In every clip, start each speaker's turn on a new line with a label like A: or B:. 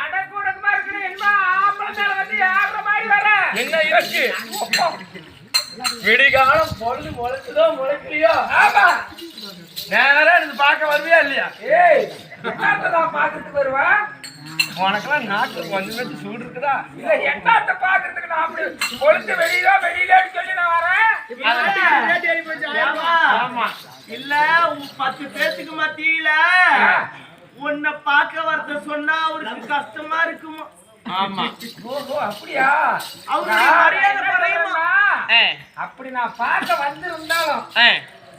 A: அடக்குடக்கமா இருக்கணும். என்ன ஆம்பளை மேல வந்து மாதிரி வர
B: என்ன இருக்கு? விடிகாலம் பொழுது முளைச்சதோ முளைக்கலையோ?
A: ஆமா.
B: நேரா எனக்கு பார்க்க வருவியா இல்லையா?
A: ஏய் என்னத்த தான் பாக்குறதுக்கு வருவா?
B: உனக்கெல்லாம் நாட்டுல கொஞ்சம் சூடு இருக்குதா?
A: இல்ல என்னத்த பாக்குறதுக்கு நான் அப்படி பொழுது வெளியில வெளியிலன்னு சொல்லி நான் வரேன்?
B: ஆமா.
C: இல்ல பத்து பேத்துக்கு மத்தியில உன்னை பார்க்க வரத சொன்னா அவருக்கு கஷ்டமா இருக்குமா?
B: ஆமா.
A: ஓஹோ அப்படியா?
C: அவருடைய மரியாதை குறையுமா?
A: அப்படி நான் பார்க்க வந்திருந்தாலும்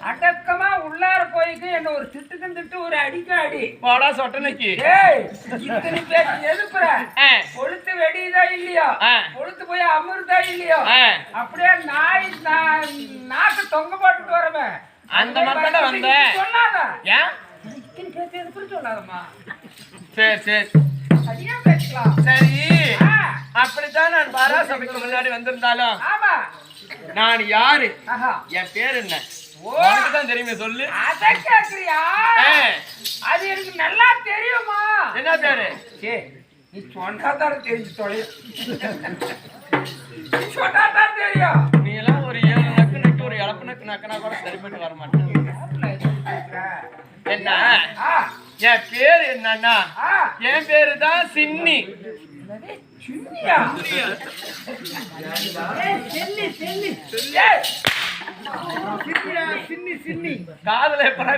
A: அடக்கமா உள்ளார போய்க்கு என்ன ஒரு திட்டுக்கும் திட்டு ஒரு அடிக்க அடி
B: போடா சொட்டனைக்கு.
A: ஏய் இத்தனை பேர் எதுக்குற?
B: ஏ,
A: கொளுத்து வெடியுதா இல்லையோ?
B: ஆ.
A: கொளுத்து போய் அமிர்தா இல்லையோ. அப்படியே நாய் நா- நாக்கு தொங்க போட்டுட்டு வரமே.
B: அந்த மாதிரி தானே வந்தேன்.
A: சொல்லாத.
B: சரி சரி. சரி. அப்படித்தான் நான் பாரா சபைக்கு முன்னாடி வந்திருந்தாலும்.
A: ஆமா.
B: நான் யாரு?
A: ஆஹா.
B: என் பேர் என்ன? தான் தெரியுமே சொல்லு.
A: அத கேக்குறியா. அது எனக்கு நல்லா தெரியுமா?
B: என்ன பேரு?
A: நீ சொன்னாதான் தெரிஞ்சு நீ சொன்னாதான் தெரியும்.
B: நீ எல்லாம் ஒரு ஏழு நக்கு நக்கு ஒரு இழப்பு நக்கு நக்குனா கூட சரிப்பட்டு வர மாட்டேன் என்ன?
A: ஆ,
B: என் பேர் என்னன்னா? என் பேரு தான் சின்னி காதல எப்படா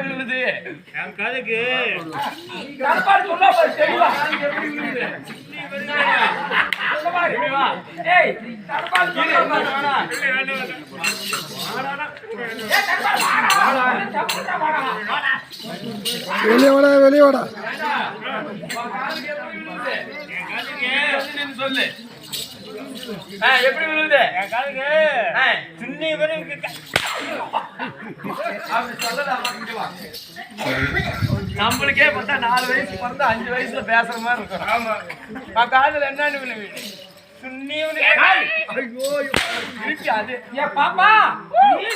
A: தெளிவா. சொல்ல பாரு. ஏய்,
D: வெளியே வாடா வெளியே வாடா
B: சொல்லு ஆ, எப்படி விழுவுது ஆ, சின்னி வரைக்கும் இருக்கு. அப்படி சொல்லலாமா? இங்க வா. நம்மளுக்கே பார்த்தா நாலு வயசு பிறந்து அஞ்சு வயசுல பேசுற மாதிரி இருக்கும் ஆமா காதுல என்னன்னு விழுவு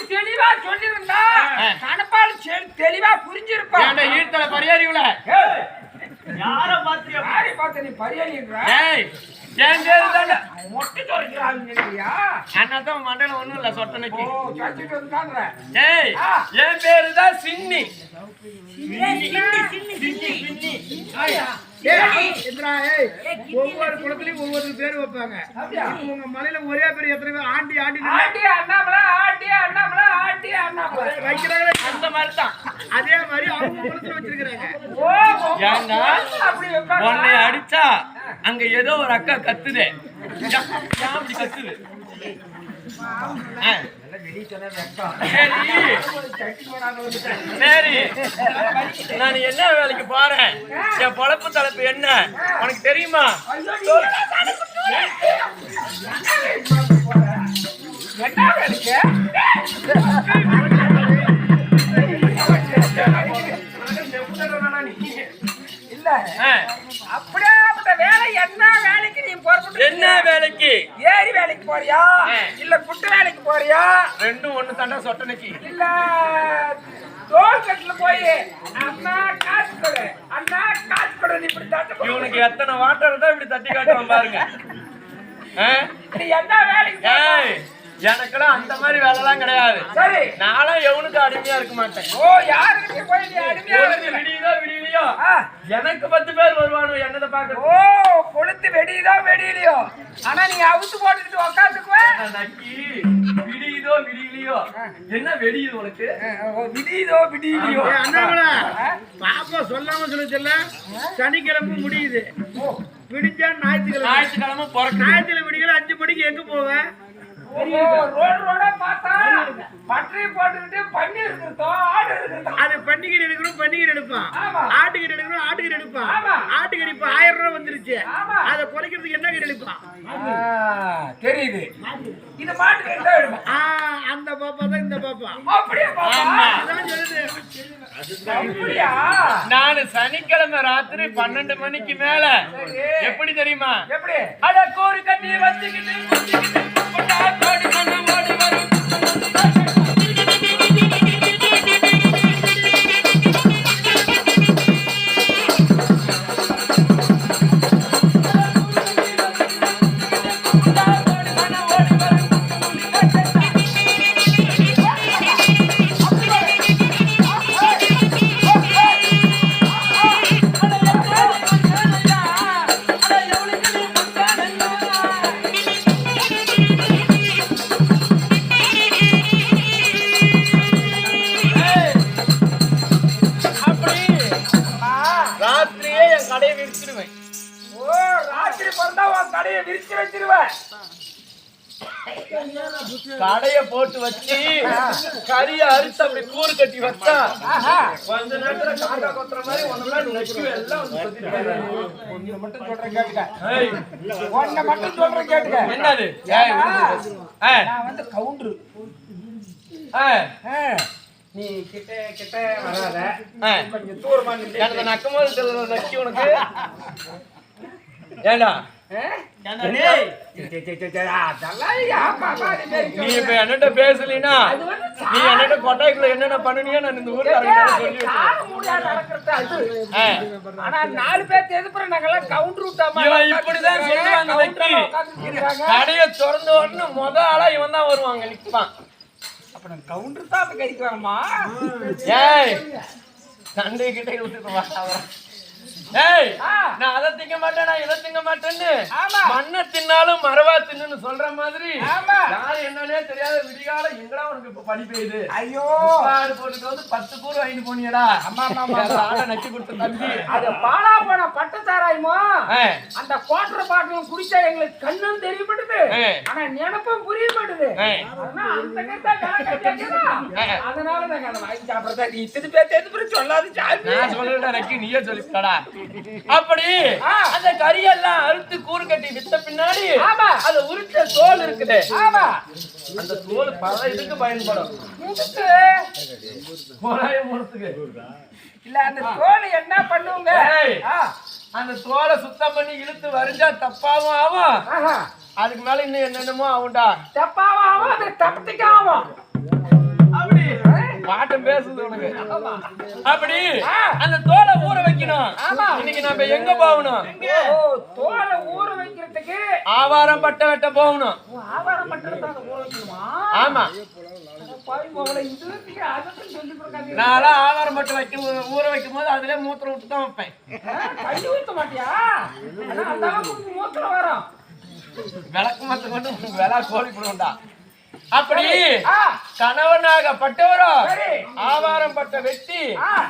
A: தெளிவா சொல்லிருந்தா, கணப்பால் செ- தெளிவா புரிஞ்சிருப்பா.
B: ஏன்டா ஈர்த்தல பரியாரிவுல
A: ஏய்,
C: யார பாத்தியா
A: யாரை பார்த்து நீ பரியாளின்ற?
B: ஏய் என் பேரு தானே?
A: மொட்டை சொரிக்கிறாங்கன்றியா?
B: அண்ணா தான் மண்டையில ஒண்ணும் இல்ல சொட்டனைக்கு. என் பேரு தான் சின்னி.
E: ஒவ்வொரு குளத்துலயும் ஒவ்வொரு பேர் வைப்பாங்க உங்க மலையில ஒரே பேர் எத்தனை பேர் ஆண்டி ஆண்டி
A: ஆண்டி அண்ணாமலை, ஆண்டி அண்ணாமலை, ஆண்டி அண்ணாமலை.
E: வைக்கிறாங்களே
B: அந்த மாதிரி தான்
E: அதே மாதிரி அவங்க குளத்துல வச்சிருக்கிறாங்க
B: உன்னை அடிச்சா அங்க ஏதோ ஒரு அக்கா கத்துதே அப்படி கத்துது சரி. நான் என்ன வேலைக்கு போறேன்? என் பொழப்பு தலைப்பு என்ன? உனக்கு தெரியுமா?
A: என்ன வேலைக்கு? இல்ல. அப்படியே அப்படி வேலை என்ன வேலைக்கு நீ புறப்பட்டு
B: என்ன வேலைக்கு?
A: ஏரி வேலைக்கு போறியா. இல்ல புட்டு வேலைக்கு போறியா?
B: ரெண்டும் ஒண்ணு தாண்டா சொட்டனைக்கு
A: இல்ல தோல் கட்டுல போய் அண்ணா காசு கொடு. அண்ணா காசு கொடு நீ இப்படி தட்டு
B: இவனுக்கு எத்தனை வாட்டம் இருந்தா இப்படி தட்டி காட்டுவான் பாருங்க?
A: நீ என்ன வேலைக்கு
B: எனக்கெல்லாம் அந்த மாதிரி வேலைலாம் கிடையாது.
A: சரி.
B: நானும் எவனுக்கு அடிமையா இருக்க மாட்டேன்.
A: ஓ யாருக்கு போய் நீ அடிமையா
B: பொழுது
A: இருக்கிற?
B: விடியுதோ விடியலையோ. எனக்கு பத்து பேர் வருவானு என்னதை பாக்குறது
A: ஓ கொளுத்து வெடியுதோ வெடியிலையோ? ஆனா நீ அவுத்து போட்டுக்கிட்டு உக்காந்துக்குவ?
B: நக்கி? விடியுதோ விடியலையோ? என்ன வெடியுது உனக்கு?
A: விடியுதோ விடியிலையோ? ஆ?
E: பாப்பா சொல்லாம சொல்ல சொல்ல சனிக்கிழமை முடியுது. விடிஞ்சா ஞாயிற்றுக்கிழமை.
B: ஞாயிற்றுக்கிழமை பிறக்கு
E: ஞாயிற்றுக்கிழமை விடிக்கல அஞ்சு மணிக்கு எங்க போவேன்
A: ரோடு ரோடா பார்த்தா பட்டறை போட்டுக்கிட்டு பண்ணி இருக்கிறதோ ஆடு இருக்கிறதோ
E: அது பண்டிகை எடுக்கணும் பண்டிகை எடுப்பான். ஆட்டுக்கறி எடுக்கணும் ஆட்டுக்கறி எடுப்பான்.
A: ஆமா.
E: ஆட்டுக்கறி இப்ப ஆயிரம் ரூபாய் வந்துருச்சு. அதை குறைக்கிறதுக்கு என்ன கறி எடுப்பான்?
A: தெரியுது. இது
E: அந்த பாப்பா தான் இந்த பாப்பா.
A: அப்படியா.
E: அதான் சொல்லுது.
A: அப்படியா?
B: நானு சனிக்கிழமை ராத்திரி பன்னெண்டு மணிக்கு மேல. எப்படி தெரியுமா?
A: எப்படி?
B: அட கோரு கட்டி வச்சுக்கிட்டு. குத்திக்கிட்டு கும்பிட்டா
A: விரிச்சு வச்சிருவேன்.
B: கடைய போட்டு வச்சு கறிய அறுத்து அப்படி கூறு கட்டி வச்சா
A: ஆஹா.
B: கொஞ்ச நேரத்துல காக்கா கொத்துற மாதிரி.
A: ஒண்ணு மட்டும் சொல்றேன் கேட்டுக்க. ஒன்ன மட்டும் சொல்றேன் கேட்டுக்க.
B: என்னது?
A: நான் வந்து கவுண்டரு. நீ கிட்ட கிட்ட வராத. கொஞ்சம் தூரமா
B: எனக்கு நக்கி உனக்கு. ஏண்டா?
A: பாரு
B: நீ இப்ப என்னட்ட பேசலினா
A: அது வந்து
B: நீ என்னட்ட கொட்டாய்க்குள்ள என்னென்ன பண்ணுனியோ நான் இந்த ஊர்ல சொல்லி
A: ஆனா நாலு பேர்த்து எதிர்ப்புற நாங்கெல்லாம் கவுண்டர் விட்டாம
B: இப்படிதான் சொல்லுவாங்க நக்கி. கடைய திறந்த உடனே முத ஆளா இவன் தான் வருவாங்க நிப்பான்.
A: கவுண்டர் தான்
B: ஏய் சண்டை கிட்ட விட்டுட்டு வா. ஏய். நான் அதை திங்க மாட்டேன் நான் இதை திங்க மாட்டேன்னு. மண்ணை தின்னாலும் மரவா தின்னு சொல்ற மாதிரி. யாரு என்னன்னே தெரியாத விடிகால எங்கடா உனக்கு இப்ப படி பெய்யுது?
A: ஐயோ.
B: முப்பாடு போட்டுட்டு வந்து பத்து கூறு வாங்கிட்டு போனியடா.
A: ஆமா.
B: வேற ஆளை நக்கி கொடுத்த தம்பி.
A: அது பாலா போன பட்டு சாராயமோ அந்த குவாட்டர் பாட்டிலும் குடிச்சா எங்களுக்கு கண்ணும் தெரியப்படுது. ஆனா நினைப்பும் புரிய மாட்டுது. அதனால வாங்கி சாப்பிடுறதா நீ இத்தனை பேர் எதிர்ப்பு சொல்லாது
B: நீயே சொல்லிட்டடா அப்படி. அந்த கறியெல்லாம் அறுத்து கூறு கட்டி வித்த பின்னாடி
A: ஆமா.
B: அது உரிச்ச தோல் இருக்குது.
A: ஆமா.
B: அந்த தோல் பல இதுக்கு பயன்படும்.
A: இல்ல அந்த தோல் என்ன. ஆ,
B: அந்த தோலை சுத்தம் பண்ணி இழுத்து வரைஞ்சா தப்பாவும் ஆகும்.
A: ஆஹா.
B: அதுக்கு மேல இன்னும் என்னென்னமோ ஆகும்டா.
A: தப்பாவும் ஆகும் அது தப்பிக்காவும்.
C: அப்படி
B: பாட்டம் பேசுது உனக்கு. அப்படி. அந்த தோலை ஊற வைக்கணும். இன்னைக்கு நம்ம எங்க போகணும்?
A: தோலை ஊற வைக்கிறதுக்கு
B: ஆவாரம் பட்டை வெட்ட போகணும்.
A: ஆவாரம் மட்டும் வைக்கணுமா?
B: ஆமா. பட்டை வைக்கும் ஊற வைக்கும் போது அதுல மூத்திரம் விட்டு தான் வைப்பேன்
A: ஊத்த மாட்டியா? மூத்திரம் வரும்.
B: விளக்கு மத்த கொண்டு விளா கோழி போடுவோம்டா. அப்படி கணவனாக பட்டவரோ
A: சரி.
B: ஆவாரம் பட்டை வெட்டி.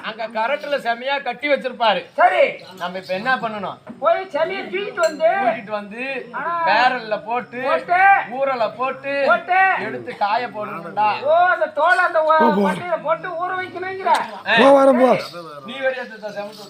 B: அங்க கரட்டுல செமையா கட்டி வச்சிருப்பாரு.
A: சரி.
B: நம்ம இப்ப என்ன பண்ணணும்?
A: போய் சளியை தூக்கிட்டு வந்து
B: கூட்டிட்டு வந்து. பேரல்ல போட்டு ஊரல போட்டு
A: போட்டு.
B: எடுத்து காய போடணும்டா.
A: ஓ அந்த தோலை அந்த மட்டையில போட்டு ஊற
D: போ
B: நீ வெளியே செமட்டு